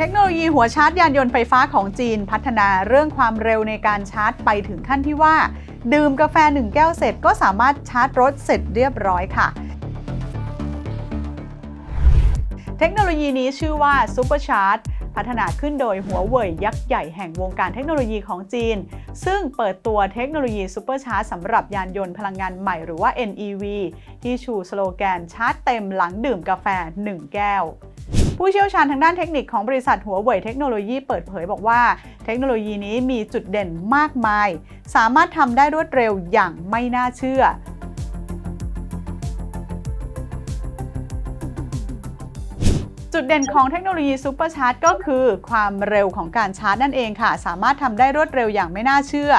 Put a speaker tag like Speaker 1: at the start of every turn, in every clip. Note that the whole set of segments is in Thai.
Speaker 1: เทคโนโลยีหัวชาร์จยานยนต์ไฟฟ้าของจีน พัฒนาเรื่องความเร็วในการชาร์จไปถึงขั้นที่ว่า ดื่มกาแฟ 1 แก้วเสร็จก็สามารถชาร์จรถเสร็จเรียบร้อยค่ะ เทคโนโลยีนี้ชื่อว่า Super Charge พัฒนาขึ้นโดยหัวเว่ยยักษ์ใหญ่แห่งวงการเทคโนโลยีของจีน ซึ่งเปิดตัวเทคโนโลยี Super Charge สำหรับยานยนต์พลังงานใหม่หรือว่า NEV ที่ชูสโลแกนชาร์จเต็มหลังดื่มกาแฟ 1 แก้ว ผู้เชี่ยวชาญทางด้านเทคนิคของบริษัทหัวเว่ยเทคโนโลยีเปิดเผยบอกว่า เทคโนโลยีนี้มีจุดเด่นมากมาย สามารถทำได้รวดเร็วอย่างไม่น่าเชื่อจุดเด่นของเทคโนโลยีซูเปอร์ชาร์จก็คือความเร็วของการชาร์จนั่นเองค่ะ สามารถทำได้รวดเร็วอย่างไม่น่าเชื่อ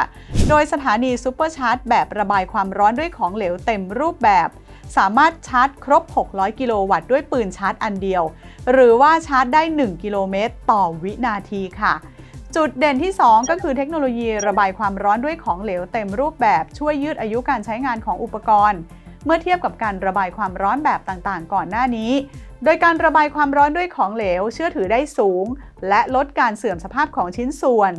Speaker 1: โดยสถานีซูเปอร์ชาร์จแบบระบายความร้อนด้วยของเหลวเต็มรูปแบบ สามารถชาร์จครบ 600 กิโลวัตต์ด้วยปืนชาร์จอันเดียว หรือว่าชาร์จได้ 1 กิโลเมตรต่อวินาทีค่ะจุดเด่นที่ 2 ก็คือเทคโนโลยีระบายความร้อนด้วยของเหลวเต็มรูปแบบช่วยยืดอายุการใช้งานของอุปกรณ์ เมื่อเทียบกับการระบายความร้อนแบบต่างๆ ก่อนหน้านี้ โดยการระบายความร้อนด้วยของเหลวเชื่อถือได้สูง และลดการเสื่อมสภาพของชิ้นส่วน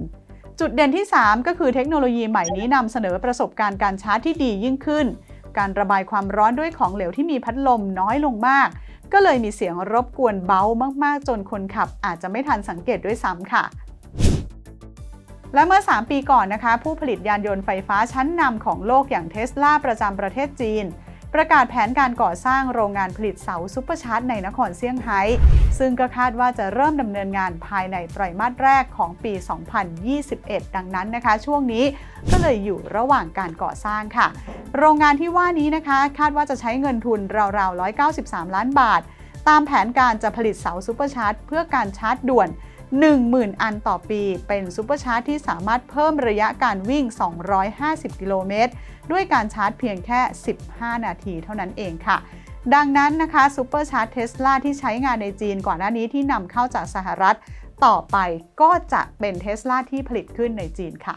Speaker 1: จุดเด่นที่ 3 ก็คือเทคโนโลยีใหม่นี้นำเสนอประสบการณ์การชาร์จที่ดียิ่งขึ้น การระบายความร้อนด้วยของเหลวที่มีพัดลมน้อยลงมาก ก็เลยมีเสียงรบกวนเบามากๆ จนคนขับอาจจะไม่ทันสังเกตด้วยซ้ำค่ะและเมื่อ 3 ปีก่อนนะคะ ผู้ผลิตยานยนต์ไฟฟ้าชั้นนำของโลกอย่างเทสลาประจำประเทศจีน ประกาศแผนการก่อสร้างโรงงานผลิตเสาซุปเปอร์ชาร์จในนครเซี่ยงไฮ้ซึ่งก็คาดว่าจะเริ่มดำเนินงานภายในไตรมาสแรกของปี 2021 ดังนั้นนะคะ ช่วงนี้ก็เลยอยู่ระหว่างการก่อสร้างค่ะ โรงงานที่ว่านี้นะคะ คาดว่าจะใช้เงินทุนราวๆ 193 ล้านบาท ตามแผนการจะผลิตเสาซุปเปอร์ชาร์จเพื่อการชาร์จด่วน 10,000 อันต่อปี เป็นซูเปอร์ชาร์จที่สามารถเพิ่มระยะการวิ่ง 250 กิโลเมตร ด้วยการชาร์จเพียงแค่ 15 นาทีเท่านั้นเองค่ะดังนั้นนะคะซูเปอร์ชาร์จเทสลาที่ใช้งานในจีนก่อนหน้านี้ที่นำเข้าจากสหรัฐ ต่อไปก็จะเป็นเทสลาที่ผลิตขึ้นในจีนค่ะ